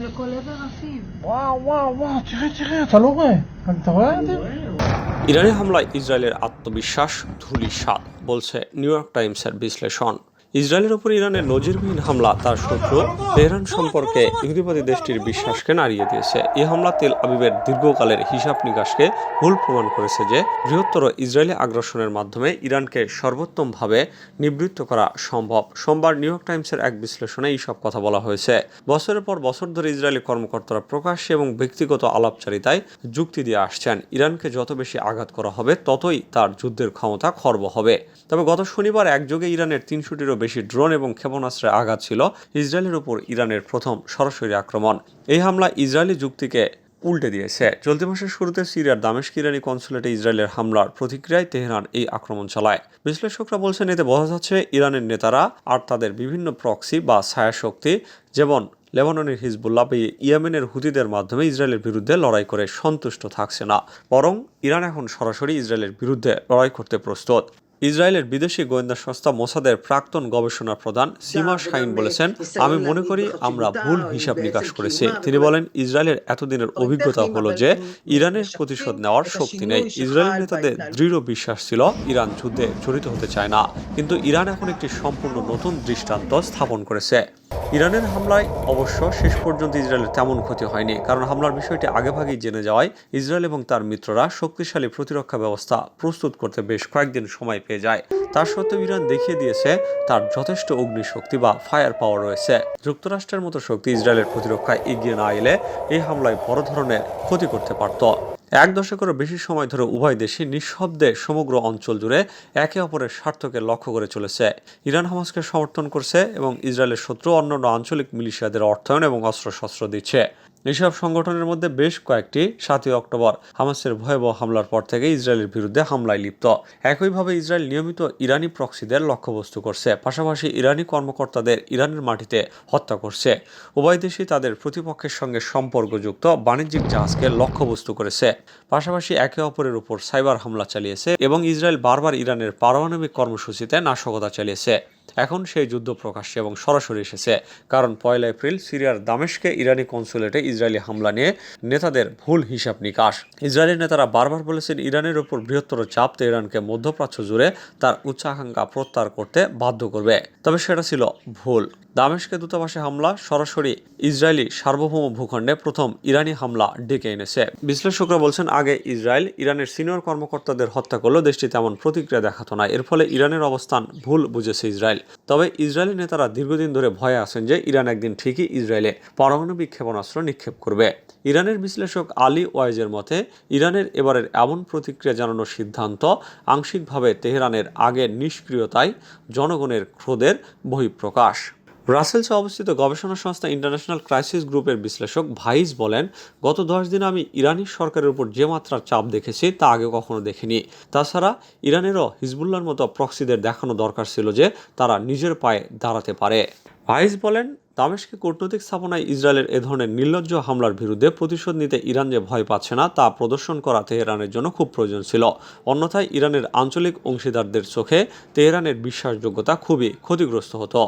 לכל עבר עפים. וואו, וואו, וואו, תראה, תראה, אתה לא רואה? אתה רואה את זה? ইরানি হামলায় ইসরায়েলের আত্মবিশ্বাস ধূলিসাৎ বলছে নিউ ইয়র্ক টাইমসের বিশ্লেষণ ইসরায়েলের উপর ইরানের নজিরবিহীন হামলা, তার শত্রু তেহরান সম্পর্কে ইহুদিবাদী দেশটির বিশ্বাসকে নাড়িয়ে দিয়েছে। এই হামলা তেল আবিবের দীর্ঘকালের হিসাব নিকাশকে ভুল প্রমাণ করেছে যে বৃহত্তর ইসরায়েলি আগ্রাসনের মাধ্যমে ইরানকে সর্বোত্তমভাবে নিবৃত্ত করা সম্ভব। সোমবার নিউ ইয়র্ক টাইমসের এক বিশ্লেষণে এইসব কথা বলা হয়েছে। বছরের পর বছর ধরে ইসরায়েলি কর্মকর্তারা প্রকাশ্যে এবং ব্যক্তিগত আলাপচারিতায় যুক্তি দিয়ে আসছেন। ইরানকে যত বেশি আঘাত করা হবে, ততই তার যুদ্ধের ক্ষমতা খর্ব হবে। তবে গত শনিবার একযোগে ইরানের তিনশোটিরও বেশি ড্রোন এবং ক্ষেপণাস্ত্রের আঘাত ছিল ইসরায়েলের উপর ইরানের প্রথম সরাসরি আক্রমণ। এই হামলা ইসরায়েলি যুক্তিকে উল্টে দিয়েছে। চলতি মাসের শুরুতে সিরিয়ার দামেস্ক ইরানি কনসুলেটে ইসরায়েলের হামলার প্রতিক্রিয়ায় তেহরান এই আক্রমণ চালায়। বিশ্লেষকরা বলছেন, এতে বোঝা যাচ্ছে ইরানের নেতারা আর তাদের বিভিন্ন প্রক্সি বা ছায়া শক্তি যেমন লেবাননের হিজবুল্লাহ বা ইয়েমেনের হুতিদের মাধ্যমে ইসরায়েলের বিরুদ্ধে লড়াই করে সন্তুষ্ট থাকছে না, বরং ইরান এখন সরাসরি ইসরায়েলের বিরুদ্ধে লড়াই করতে প্রস্তুত। ইসরায়েলের বিদেশি গোয়েন্দা সংস্থা মোসাদের প্রাক্তন গবেষণা প্রধান সীমা শাইন বলেছেন আমি মনে করি আমরা ভুল হিসাব নিকাশ করেছি। তিনি বলেন ইসরায়েলের এতদিনের অভিজ্ঞতা হলো যে ইরানের প্রতিশোধ নেওয়ার শক্তি নেই। ইসরায়েল নেতাদের দৃঢ় বিশ্বাস ছিল ইরান যুদ্ধে জড়িত হতে চায় না। কিন্তু ইরান এখন একটি সম্পূর্ণ নতুন দৃষ্টান্ত স্থাপন করেছে। ইরানের হামলায় অবশ্য শেষ পর্যন্ত ইসরায়েলের তেমন ক্ষতি হয়নি, কারণ হামলার বিষয়টি আগেভাগেই জেনে যাওয়ায় ইসরায়েল এবং তার মিত্ররা শক্তিশালী প্রতিরক্ষা ব্যবস্থা প্রস্তুত করতে বেশ কয়েকদিন সময় পেয়ে যায়। তার সত্ত্বেও ইরান দেখিয়ে দিয়েছে তার যথেষ্ট অগ্নিশক্তি বা ফায়ার পাওয়ার রয়েছে। যুক্তরাষ্ট্রের মতো শক্তি ইসরায়েলের প্রতিরক্ষায় এগিয়ে না এলে এই হামলায় বড় ধরনের ক্ষতি করতে পারত। এক দশকেরও বেশি সময় ধরে উভয় দেশই নিঃশব্দে সমগ্র অঞ্চল জুড়ে একে অপরের স্বার্থকে লক্ষ্য করে চলেছে। ইরান হামাসকে সমর্থন করছে এবং ইসরায়েলের শত্রু অন্যান্য আঞ্চলিক মিলিশিয়াদের অর্থায়ন এবং অস্ত্রশস্ত্র দিচ্ছে। এসব সংগঠনের মধ্যে বেশ কয়েকটি সাতই অক্টোবর হামাসের ভয়াবহ হামলার পর থেকে ইসরায়েলের বিরুদ্ধে হামলায় লিপ্ত। একইভাবে ইসরায়েল নিয়মিত ইরানি প্রক্সিদের লক্ষ্যবস্তু করছে, পাশাপাশি ইরানি কর্মকর্তাদের ইরানের মাটিতে হত্যা করছে। উভয় দেশই তাদের প্রতিপক্ষের সঙ্গে সম্পর্কযুক্ত বাণিজ্যিক জাহাজকে লক্ষ্যবস্তু করেছে। পাশাপাশি একে অপরের উপর সাইবার হামলা চালিয়েছে এবং ইসরায়েল বারবার ইরানের পারমাণবিক কর্মসূচিতে নাশকতা চালিয়েছে। এখন সেই যুদ্ধ প্রকাশ্যে এবং সরাসরি এসেছে। কারণ পয়লা এপ্রিল সিরিয়ার দামেশকে ইরানি কনসুলেটে ইসরায়েলি হামলা নিয়ে নেতাদের ভুল হিসাব নিকাশ। ইসরায়েলি নেতারা বারবার বলেছেন, ইরানের উপর বৃহত্তর চাপ ইরানকে মধ্যপ্রাচ্য জুড়ে তার উচ্চাকাঙ্ক্ষা প্রত্যাহার করতে বাধ্য করবে। তবে সেটা ছিল ভুল। দামেশকে দূতাবাসে হামলা, সরাসরি ইসরায়েলি সার্বভৌম ভূখণ্ডে প্রথম ইরানি হামলা ডেকে এনেছে। বিশ্লেষকরা বলছেন, আগে ইসরায়েল ইরানের সিনিয়র কর্মকর্তাদের হত্যা করলেও দেশটি তেমন প্রতিক্রিয়া দেখাতো না। এর ফলে ইরানের অবস্থান ভুল বুঝেছে ইসরায়েল। তবে ইসরায়েলি নেতারা দীর্ঘদিন ধরে ভয়ে আছেন যে ইরান একদিন ঠিকই ইসরায়েলে পারমাণবিক ক্ষেপণাস্ত্র নিক্ষেপ করবে। ইরানের বিশ্লেষক আলী ওয়াইজের মতে, ইরানের এবারের এমন প্রতিক্রিয়া জানানোর সিদ্ধান্ত আংশিকভাবে তেহরানের আগের নিষ্ক্রিয়তায় জনগণের ক্রোধের বহিঃপ্রকাশ। ব্রাসেলসে অবস্থিত গবেষণা সংস্থা ইন্টারন্যাশনাল ক্রাইসিস গ্রুপের বিশ্লেষক ভাইস বলেন, গত দশ দিনে আমি ইরানি সরকারের উপর যে মাত্রার চাপ দেখেছি তা আগে কখনো দেখিনি। তাছাড়া ইরানেরও হিজবুল্লার মতো প্রক্সিদের দেখানো দরকার ছিল যে তারা নিজের পায়ে দাঁড়াতে পারে। ভাইস বলেন, দামেশকে কূটনৈতিক স্থাপনায় ইসরায়েলের এ ধরনের নির্লজ্জ হামলার বিরুদ্ধে প্রতিশোধ নিতে ইরান যে ভয় পাচ্ছে না, তা প্রদর্শন করা তেহরানের জন্য খুব প্রয়োজন ছিল। অন্যথায় ইরানের আঞ্চলিক অংশীদারদের চোখে তেহরানের বিশ্বাসযোগ্যতা খুবই ক্ষতিগ্রস্ত হতো।